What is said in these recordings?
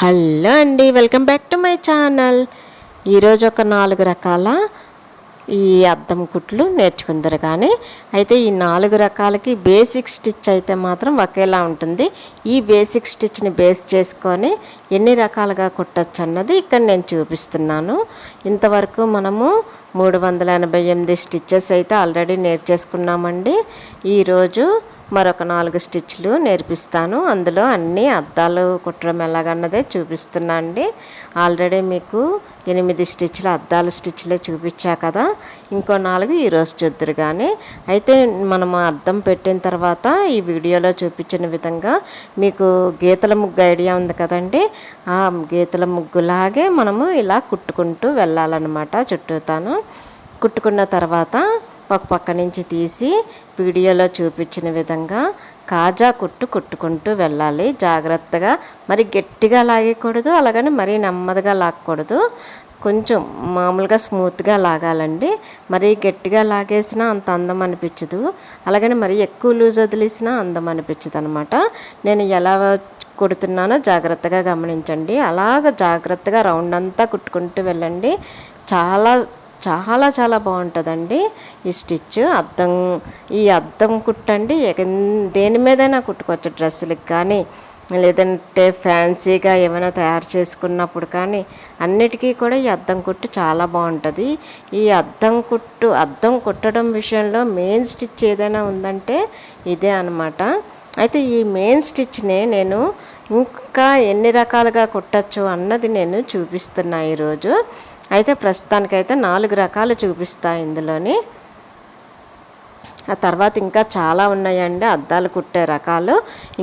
Hello అండి welcome back to my channel. ఈరోజు ఒక నాలుగు రకాల ఈ అద్దం కుట్లు నేర్చుకుందరు కానీ అయితే ఈ నాలుగు రకాలకి బేసిక్ స్టిచ్ అయితే మాత్రం ఒకేలా ఉంటుంది. ఈ బేసిక్ స్టిచ్ని బేస్ చేసుకొని ఎన్ని రకాలుగా కుట్టచ్చు అన్నది ఇక్కడ నేను చూపిస్తున్నాను. ఇంతవరకు మనము మూడు వందల ఎనభై ఎనిమిది స్టిచ్చెస్ అయితే ఆల్రెడీ నేర్చేసుకున్నామండి. ఈరోజు మరొక నాలుగు స్టిచ్లు నేర్పిస్తాను. అందులో అన్ని అద్దాలు కుట్టడం ఎలాగన్నదే చూపిస్తున్నా అండి. ఆల్రెడీ మీకు ఎనిమిది స్టిచ్లు అద్దాల స్టిచ్లే చూపించా కదా. ఇంకో నాలుగు ఈరోజు చూద్దరు కానీ అయితే మనం అద్దం పెట్టిన తర్వాత ఈ వీడియోలో చూపించిన విధంగా మీకు గీతల ముగ్గు ఐడియా ఉంది కదండి. ఆ గీతల ముగ్గులాగే మనము ఇలా కుట్టుకుంటూ వెళ్ళాలన్నమాట చుట్టూతాను. కుట్టుకున్న తర్వాత ఒక పక్క నుంచి తీసి వీడియోలో చూపించిన విధంగా కాజా కుట్టు కుట్టుకుంటూ వెళ్ళాలి. జాగ్రత్తగా మరి గట్టిగా లాగకూడదు అలాగని మరీ నెమ్మదిగా లాగకూడదు కొంచెం మామూలుగా స్మూత్గా లాగాలండి. మరీ గట్టిగా లాగేసినా అంత అందం అనిపించదు. అలాగని మరీ ఎక్కువ లూజ్ వదిలేసినా అందం అనిపించదు అనమాట నేను ఎలా కుడుతున్నానో జాగ్రత్తగా గమనించండి. అలాగ జాగ్రత్తగా రౌండ్ అంతా కుట్టుకుంటూ వెళ్ళండి. చాలా చాలా చాలా బాగుంటుందండి. ఈ స్టిచ్ అద్దం ఈ అద్దం కుట్టండి. దేని మీదైనా కుట్టుకోవచ్చు డ్రెస్సులకు కానీ లేదంటే ఫ్యాన్సీగా ఏమైనా తయారు చేసుకున్నప్పుడు కానీ అన్నిటికీ కూడా ఈ అద్దం కుట్టు చాలా బాగుంటుంది. ఈ అద్దం కుట్టు అద్దం కుట్టడం విషయంలో మెయిన్ స్టిచ్ ఏదైనా ఉందంటే ఇదే అనమాట అయితే ఈ మెయిన్ స్టిచ్నే నేను ఇంకా ఎన్ని రకాలుగా కుట్టచ్చు అన్నది నేను చూపిస్తున్నా ఈరోజు. అయితే ప్రస్తుతానికైతే నాలుగు రకాలు చూపిస్తా ఇందులోని. ఆ తర్వాత ఇంకా చాలా ఉన్నాయండి అద్దాలు కుట్టే రకాలు.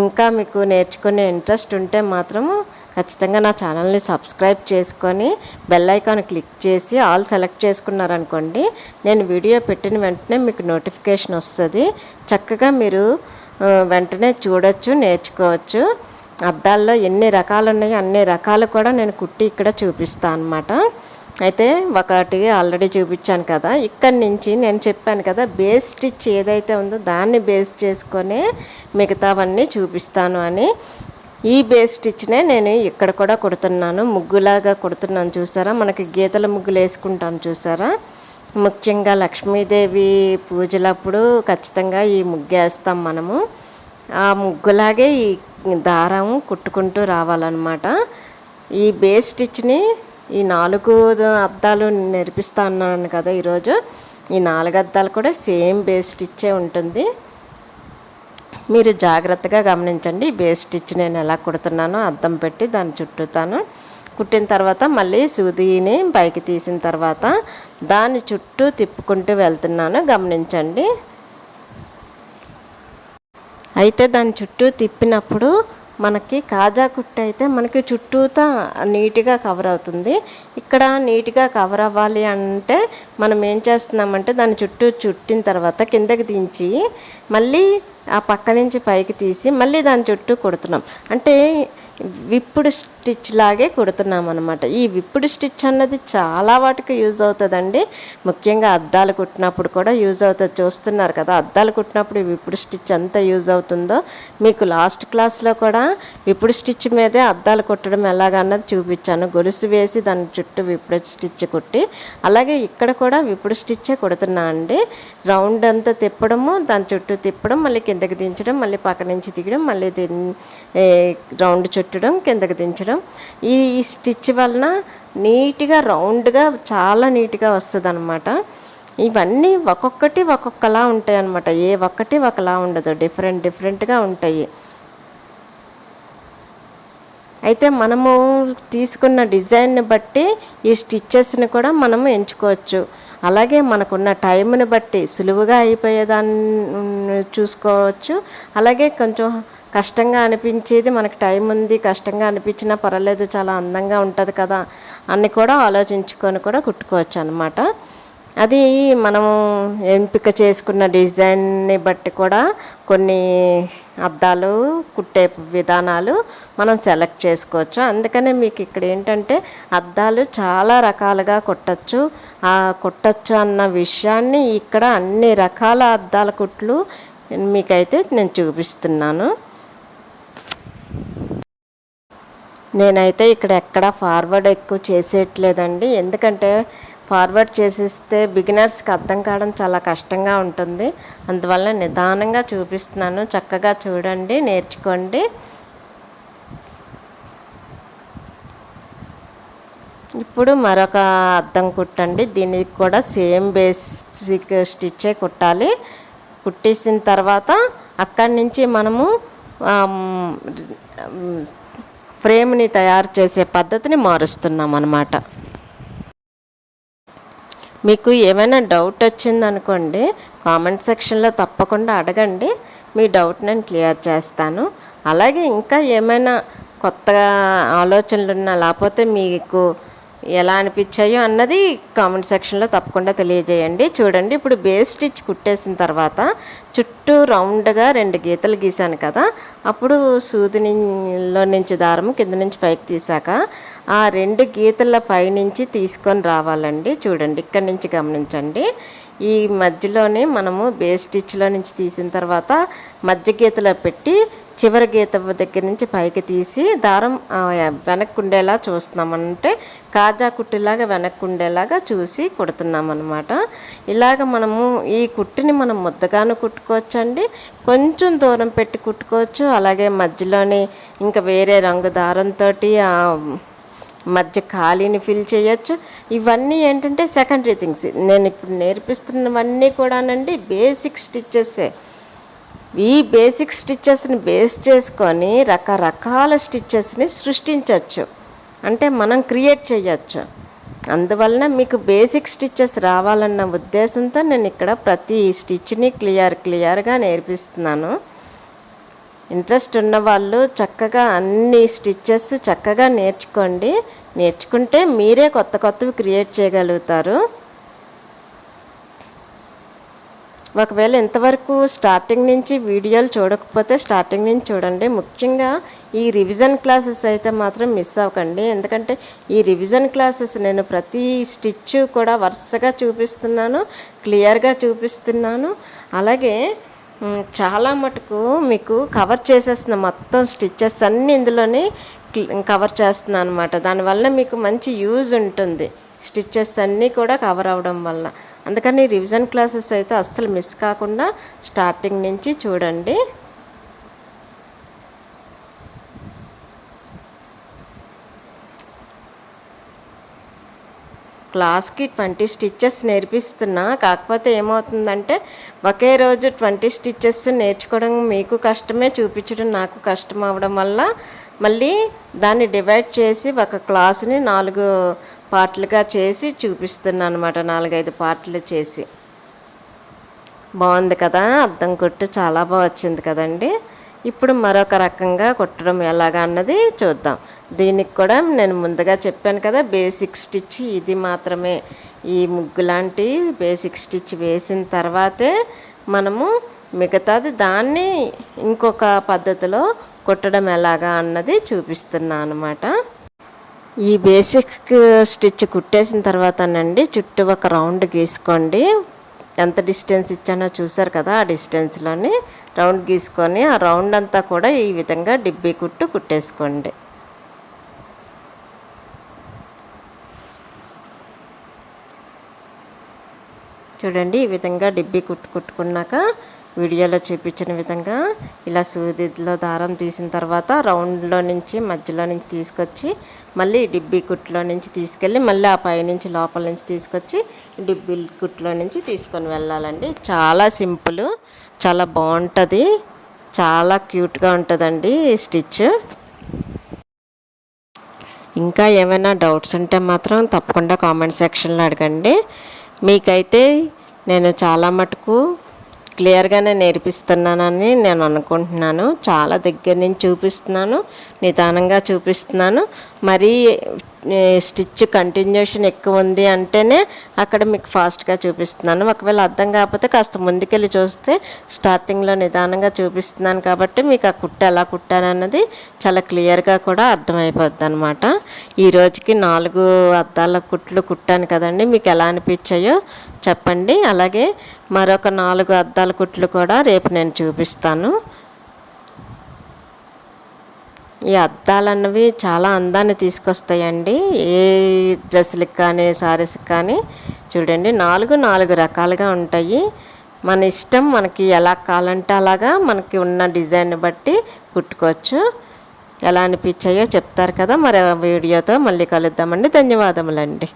ఇంకా మీకు నేర్చుకునే ఇంట్రెస్ట్ ఉంటే మాత్రము ఖచ్చితంగా నా ఛానల్ని సబ్స్క్రైబ్ చేసుకొని బెల్ ఐకాన్ క్లిక్ చేసి ఆల్ సెలెక్ట్ చేసుకున్నారనుకోండి నేను వీడియో పెట్టిన వెంటనే మీకు నోటిఫికేషన్ వస్తుంది. చక్కగా మీరు వెంటనే చూడొచ్చు నేర్చుకోవచ్చు. అద్దాల్లో ఎన్ని రకాలు ఉన్నాయో అన్ని రకాలు కూడా నేను కుట్టి ఇక్కడ చూపిస్తాను అనమాట అయితే ఒకటి ఆల్రెడీ చూపించాను కదా ఇక్కడి నుంచి నేను చెప్పాను కదా బేస్ స్టిచ్ ఏదైతే ఉందో దాన్ని బేస్ చేసుకొని మిగతావన్నీ చూపిస్తాను అని. ఈ బేస్ స్టిచ్నే నేను ఇక్కడ కూడా కుడుతున్నాను ముగ్గులాగా కుడుతున్నాను చూసారా? మనకి గీతల ముగ్గులు వేసుకుంటాం చూసారా? ముఖ్యంగా లక్ష్మీదేవి పూజలప్పుడు ఖచ్చితంగా ఈ ముగ్గు వేస్తాం మనము. ఆ ముగ్గులాగే ఈ దారం కుట్టుకుంటూ రావాలన్నమాట. ఈ బేస్ స్టిచ్ని ఈ నాలుగు అద్దాలు నేర్పిస్తా అన్నాను కదా ఈరోజు. ఈ నాలుగు అద్దాలు కూడా సేమ్ బేస్ స్టిచ్చే ఉంటుంది. మీరు జాగ్రత్తగా గమనించండి బేస్ స్టిచ్ నేను ఎలా కుడుతున్నానో అద్దం పెట్టి దాన్ని చుట్టుతాను. కుట్టిన తర్వాత మళ్ళీ సూదిని పైకి తీసిన తర్వాత దాని చుట్టూ తిప్పుకుంటూ వెళ్తున్నాను. గమనించండి. అయితే దాని చుట్టూ తిప్పినప్పుడు మనకి కాజా కుట్టు అయితే మనకి చుట్టూతా నీట్గా కవర్ అవుతుంది. ఇక్కడ నీట్గా కవర్ అవ్వాలి అంటే మనం ఏం చేస్తున్నామంటే దాని చుట్టూ చుట్టిన తర్వాత కిందకి దించి మళ్ళీ ఆ పక్క నుంచి పైకి తీసి మళ్ళీ దాని చుట్టూ కుడుతున్నాం. అంటే విప్పుడు స్టిచ్ లాగే కుడుతున్నాం అనమాట ఈ విప్పుడు స్టిచ్ అన్నది చాలా వాటికి యూజ్ అవుతుందండి. ముఖ్యంగా అద్దాలు కుట్టినప్పుడు కూడా యూజ్ అవుతుంది. చూస్తున్నారు కదా అద్దాలు కుట్టినప్పుడు ఈ విప్పుడు స్టిచ్ ఎంత యూజ్ అవుతుందో. మీకు లాస్ట్ క్లాస్లో కూడా విప్పుడు స్టిచ్ మీదే అద్దాలు కుట్టడం ఎలాగన్నది చూపించాను. గొలుసు వేసి దాని చుట్టూ విప్పుడు స్టిచ్ కుట్టి అలాగే ఇక్కడ కూడా విప్పుడు స్టిచ్చే కుడుతున్నా అండి. రౌండ్ అంతా తిప్పడము దాని చుట్టూ తిప్పడం మళ్ళీ కిందకి దించడం మళ్ళీ పక్క నుంచి దిగడం మళ్ళీ రౌండ్ చుట్టూ చుట్టడం కిందకి దించడం. ఈ ఈ స్టిచ్ వలన నీట్గా రౌండ్గా చాలా నీట్గా వస్తుంది అనమాట ఇవన్నీ ఒక్కొక్కటి ఒక్కొక్కలా ఉంటాయి అనమాట ఏ ఒక్కటి ఒకలా ఉండదు. డిఫరెంట్ డిఫరెంట్గా ఉంటాయి. అయితే మనము తీసుకున్న డిజైన్ని బట్టి ఈ స్టిచ్చెస్ని కూడా మనం ఎంచుకోవచ్చు. అలాగే మనకున్న టైంని బట్టి సులువుగా అయిపోయేదాన్ని చూసుకోవచ్చు. అలాగే కొంచెం కష్టంగా అనిపించేది మనకు టైం ఉంది కష్టంగా అనిపించినా పర్వాలేదు చాలా అందంగా ఉంటుంది కదా అన్ని కూడా ఆలోచించుకొని కూడా కుట్టుకోవచ్చు అనమాట అది మనము ఎంపిక చేసుకున్న డిజైన్ని బట్టి కూడా కొన్ని అద్దాలు కుట్టే విధానాలు మనం సెలెక్ట్ చేసుకోవచ్చు. అందుకనే మీకు ఇక్కడ ఏంటంటే అద్దాలు చాలా రకాలుగా కుట్టచ్చు. ఆ కుట్టచ్చు అన్న విషయాన్ని ఇక్కడ అన్ని రకాల అద్దాల కుట్లు మీకైతే నేను చూపిస్తున్నాను. నేనైతే ఇక్కడ ఎక్కడ ఫార్వర్డ్ ఎక్కువ చేసేయట్లేదండి. ఎందుకంటే ఫార్వర్డ్ చేసేస్తే బిగినర్స్కి అర్థం కావడం చాలా కష్టంగా ఉంటుంది. అందువల్ల నిదానంగా చూపిస్తున్నాను. చక్కగా చూడండి నేర్చుకోండి. ఇప్పుడు మరొక అద్దం కుట్టండి. దీనికి కూడా సేమ్ బేసిక్ స్టిచ్చే కుట్టాలి. కుట్టేసిన తర్వాత అక్కడి నుంచి మనము ఫ్రేమ్ని తయారు చేసే పద్ధతిని మారుస్తున్నాం అన్నమాట. మీకు ఏమైనా డౌట్ వచ్చిందనుకోండి కామెంట్ సెక్షన్లో తప్పకుండా అడగండి. మీ డౌట్ నేను క్లియర్ చేస్తాను. అలాగే ఇంకా ఏమైనా కొత్తగా ఆలోచనలు ఉన్నా లేకపోతే మీకు ఎలా అనిపించాయో అన్నది కామెంట్ సెక్షన్లో తప్పకుండా తెలియజేయండి. చూడండి ఇప్పుడు బేస్ స్టిచ్ కుట్టేసిన తర్వాత చుట్టూ రౌండ్గా రెండు గీతలు గీసాను కదా అప్పుడు సూదిలో నుంచి దారము కింద నుంచి పైకి తీసాక ఆ రెండు గీతల పైనుంచి తీసుకొని రావాలండి. చూడండి ఇక్కడి నుంచి గమనించండి. ఈ మధ్యలోనే మనము బేస్ స్టిచ్లో నుంచి తీసిన తర్వాత మధ్య గీతలో పెట్టి చివరి గీత దగ్గర నుంచి పైకి తీసి దారం వెనక్కి ఉండేలా చూస్తున్నామంటే కాజా కుట్టిలాగా వెనక్కి ఉండేలాగా చూసి కుడుతున్నామన్నమాట. ఇలాగ మనము ఈ కుట్టిని మనం ముద్దగాను కుట్టుకోవచ్చండి. కొంచెం దూరం పెట్టి కుట్టుకోవచ్చు. అలాగే మధ్యలోని ఇంకా వేరే రంగు దారంతో మధ్య ఖాళీని ఫిల్ చేయొచ్చు. ఇవన్నీ ఏంటంటే సెకండరీ థింగ్స్ నేను ఇప్పుడు నేర్పిస్తున్నవన్నీ కూడానండి బేసిక్ స్టిచ్చెస్సే ఈ బేసిక్ స్టిచ్చెస్ని బేస్ చేసుకొని రకరకాల స్టిచ్చెస్ని సృష్టించవచ్చు అంటే మనం క్రియేట్ చేయొచ్చు. అందువలన మీకు బేసిక్ స్టిచ్చెస్ రావాలన్న ఉద్దేశంతో నేను ఇక్కడ ప్రతి స్టిచ్ని క్లియర్ క్లియర్గా నేర్పిస్తున్నాను. ఇంట్రెస్ట్ ఉన్న వాళ్ళు చక్కగా అన్ని స్టిచ్చెస్ చక్కగా నేర్చుకోండి. నేర్చుకుంటే మీరే కొత్త కొత్తవి క్రియేట్ చేయగలుగుతారు. ఒకవేళ ఇంతవరకు స్టార్టింగ్ నుంచి వీడియోలు చూడకపోతే స్టార్టింగ్ నుంచి చూడండి. ముఖ్యంగా ఈ రివిజన్ క్లాసెస్ అయితే మాత్రం మిస్ అవ్వకండి. ఎందుకంటే ఈ రివిజన్ క్లాసెస్ నేను ప్రతి స్టిచ్ కూడా వరుసగా చూపిస్తున్నాను క్లియర్గా చూపిస్తున్నాను. అలాగే చాలా మటుకు మీకు కవర్ చేసేసిన మొత్తం స్టిచ్చెస్ అన్నీ ఇందులోనే కవర్ చేస్తున్నాను అనమాట దానివల్ల మీకు మంచి యూజ్ ఉంటుంది. స్టిచ్చెస్ అన్నీ కూడా కవర్ అవ్వడం వల్ల అందుకని రివిజన్ క్లాసెస్ అయితే అస్సలు మిస్ కాకుండా స్టార్టింగ్ నుంచి చూడండి. క్లాస్కి ట్వంటీ స్టిచ్చెస్ నేర్పిస్తున్నా. కాకపోతే ఏమవుతుందంటే ఒకే రోజు ట్వంటీ స్టిచ్చెస్ నేర్చుకోవడం మీకు కష్టమే చూపించడం నాకు కష్టం అవడం వల్ల మళ్ళీ దాన్ని డివైడ్ చేసి ఒక క్లాస్ని నాలుగు పార్ట్లుగా చేసి చూపిస్తున్నాను అనమాట నాలుగైదు పార్ట్లు చేసి. బాగుంది కదా? అద్దం కొట్టు చాలా బాగా వచ్చింది కదండి? ఇప్పుడు మరొక రకంగా కుట్టడం ఎలాగా అన్నది చూద్దాం. దీనికి కూడా నేను ముందుగా చెప్పాను కదా బేసిక్ స్టిచ్ ఇది మాత్రమే. ఈ ముగ్గు లాంటి బేసిక్ స్టిచ్ వేసిన తర్వాతే మనము మిగతాది దాన్ని ఇంకొక పద్ధతిలో కుట్టడం ఎలాగా అన్నది చూపిస్తున్నా అనమాట ఈ బేసిక్ స్టిచ్ కుట్టేసిన తర్వాతనండి చుట్టూ ఒక రౌండ్ గీసుకోండి. ఎంత డిస్టెన్స్ ఇచ్చానో చూసారు కదా ఆ డిస్టెన్స్లోని రౌండ్ గీసుకొని ఆ రౌండ్ అంతా కూడా ఈ విధంగా డిబ్బీ కుట్టు కుట్టేసుకోండి. చూడండి ఈ విధంగా డిబ్బీ కుట్టు కుట్టుకున్నాక వీడియోలో చూపించిన విధంగా ఇలా సూదిలో దారం తీసిన తర్వాత రౌండ్లో నుంచి మధ్యలో నుంచి తీసుకొచ్చి మళ్ళీ డిబ్బీ కుట్లో నుంచి తీసుకెళ్ళి మళ్ళీ ఆ పైనుంచి లోపల నుంచి తీసుకొచ్చి డిబ్బీ కుట్లో నుంచి తీసుకొని వెళ్ళాలండి. చాలా సింపుల్ చాలా బాగుంటుంది. చాలా క్యూట్గా ఉంటుందండి ఈ స్టిచ్. ఇంకా ఏమైనా డౌట్స్ ఉంటే మాత్రం తప్పకుండా కామెంట్ సెక్షన్లో అడగండి. మీకైతే నేను చాలా మటుకు క్లియర్గానే నేర్పిస్తున్నానని నేను అనుకుంటున్నాను. చాలా దగ్గర నుంచి చూపిస్తున్నాను. నిదానంగా చూపిస్తున్నాను. మరీ స్టిచ్ కంటిన్యూషన్ ఎక్కువ ఉంది అంటేనే అక్కడ మీకు ఫాస్ట్గా చూపిస్తున్నాను. ఒకవేళ అర్థం కాకపోతే కాస్త ముందుకెళ్ళి చూస్తే స్టార్టింగ్లో నిదానంగా చూపిస్తున్నాను కాబట్టి మీకు ఆ కుట్ట ఎలా కుట్టాను అన్నది చాలా క్లియర్గా కూడా అర్థమైపోద్ది అనమాట ఈ రోజుకి నాలుగు అద్దాల కుట్లు కుట్టాను కదండి మీకు ఎలా అనిపించాయో చెప్పండి. అలాగే మరొక నాలుగు అద్దాల కుట్లు కూడా రేపు నేను చూపిస్తాను. ఈ అద్దాలు అన్నవి చాలా అందాన్ని తీసుకొస్తాయండి. ఏ డ్రెస్సులకు కానీ శారీస్కి కానీ చూడండి నాలుగు నాలుగు రకాలుగా ఉంటాయి. మన ఇష్టం మనకి ఎలా కావాలంటే అలాగా మనకి ఉన్న డిజైన్ బట్టి కుట్టుకోవచ్చు. ఎలా అనిపించాయో చెప్తారు కదా మరి ఆ వీడియోతో మళ్ళీ కలుద్దామండి. ధన్యవాదములండి.